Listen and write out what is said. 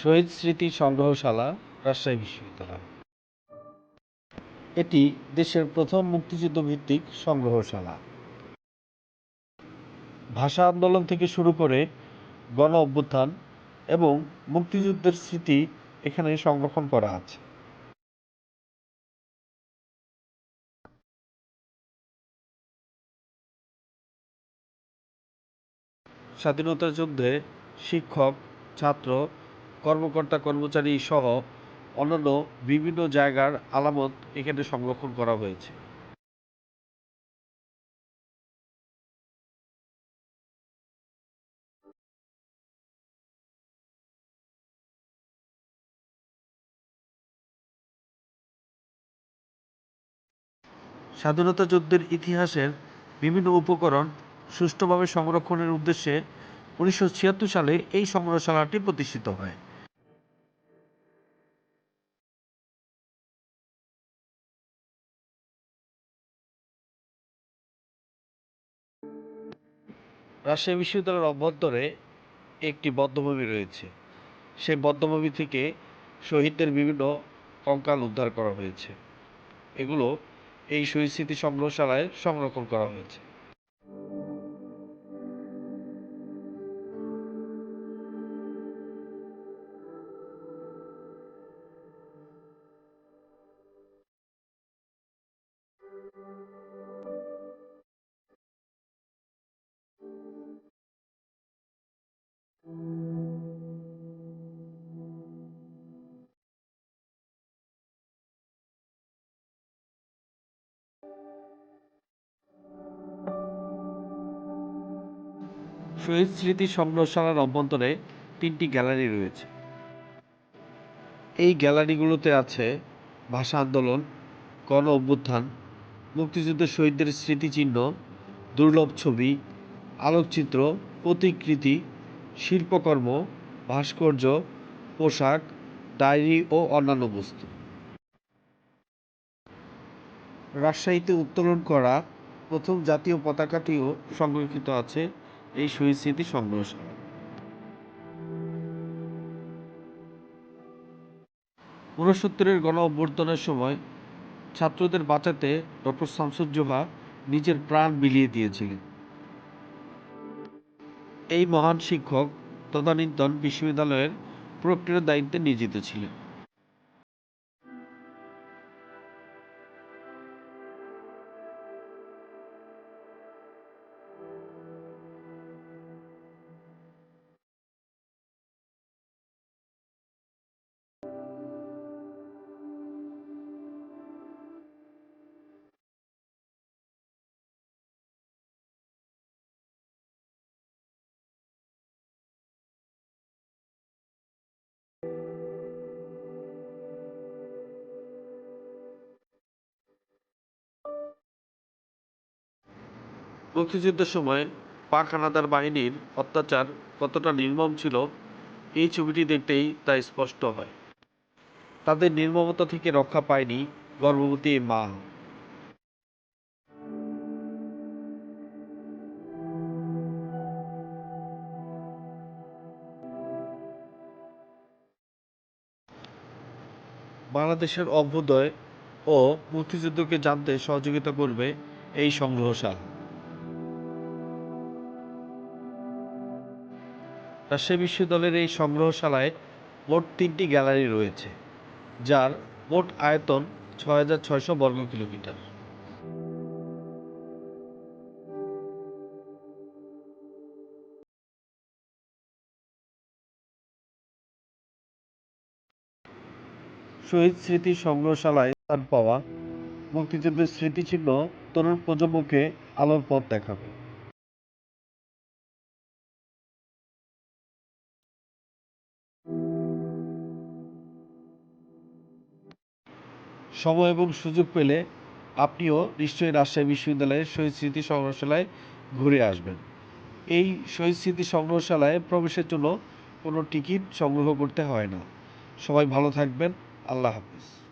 শহীদ স্মৃতি সংগ্রহশালা, রাজশাহী বিশ্ববিদ্যালয়। এটি দেশের প্রথম মুক্তিযুদ্ধ ভিত্তিক সংগ্রহশালা। ভাষা আন্দোলন থেকে শুরু করে গণ অভ্যুত্থান এবং মুক্তিযুদ্ধের স্মৃতি এখানে সংরক্ষণ করা আছে। স্বাধীনতা যুদ্ধে শিক্ষক, ছাত্র কর্মকর্তা, কর্মচারী সহ অন্যান্য বিভিন্ন জায়গার আলামত এখানে সংরক্ষণ করা হয়েছে। স্বাধীনতা যুদ্ধের ইতিহাসের বিভিন্ন উপকরণ সুষ্ঠুভাবে সংরক্ষণের উদ্দেশ্যে উনিশশো ছিয়াত্তর সালে এই সংগ্রহশালাটি প্রতিষ্ঠিত হয়। রাজশাহী বিশ্ববিদ্যালয়ের অভ্যন্তরে একটি বদ্ধভূমি রয়েছে। সেই বদ্ধভূমি থেকে শহীদদের বিভিন্ন কঙ্কাল উদ্ধার করা হয়েছে। এগুলো এই শহীদ স্মৃতি সংগ্রহশালায় সংরক্ষণ করা হয়েছে। শহীদ স্মৃতি সংগ্রহশালার অভ্যন্তরে তিনটি গ্যালারি রয়েছে। এই গ্যালারিগুলোতে আছে ভাষা আন্দোলন, গণ অভ্যুত্থান মুক্তিযুদ্ধের শহীদদের স্মৃতিচিহ্ন, দুর্লভ ছবি, আলোকচিত্র, প্রতিকৃতি, শিল্পকর্ম, ভাস্কর্য, পোশাক, ডায়েরি ও অন্যান্য বস্তু। রাজশাহীতে উত্তোলন করা প্রথম জাতীয় পতাকাটিও সংরক্ষিত আছে এই শহীদ স্মৃতি সংগ্রহশালা ঊনসত্তরের গণ অভ্যর্থনের সময় ছাত্রদের বাঁচাতে ডক্টর শামসুজ্জোহা নিজের প্রাণ বিলিয়ে দিয়েছিলেন। এই মহান শিক্ষক তদানীন্তন বিশ্ববিদ্যালয়ের প্রক্রিয়ার দায়িত্বে নিয়োজিত ছিলেন। মুক্তিযুদ্ধের সময় পাক হানাদার বাহিনীর অত্যাচার কতটা নির্মম ছিল, এই ছবিটি দেখতেই তা স্পষ্ট হয়। তাদের নির্মমতা থেকে রক্ষা পায়নি গর্ভবতী মা। বাংলাদেশের অভ্যুদয় ও মুক্তিযুদ্ধকে জানতে সহযোগিতা করবে এই সংগ্রহশালা। রাজশাহী বিশ্ববিদ্যালয়ের এই সংগ্রহশালায় মোট তিনটি গ্যালারি রয়েছে, যার মোট আয়তন ছয় হাজার ছয়শো বর্গ কিলোমিটার। শহীদ স্মৃতি সংগ্রহশালায় স্থান পাওয়া মুক্তিযুদ্ধের স্মৃতিচিহ্ন তরুণ প্রজন্মকে আলোর পথ দেখাবে। সময় এবং সুযোগ পেলে আপনিও নিশ্চয়ই রাজশাহী বিশ্ববিদ্যালয়ের শহীদ স্মৃতি সংগ্রহশালায় ঘুরে আসবেন। এই শহীদ স্মৃতি সংগ্রহশালায় প্রবেশের জন্য কোনো টিকিট সংগ্রহ করতে হয় না। সবাই ভালো থাকবেন। আল্লাহ হাফিজ।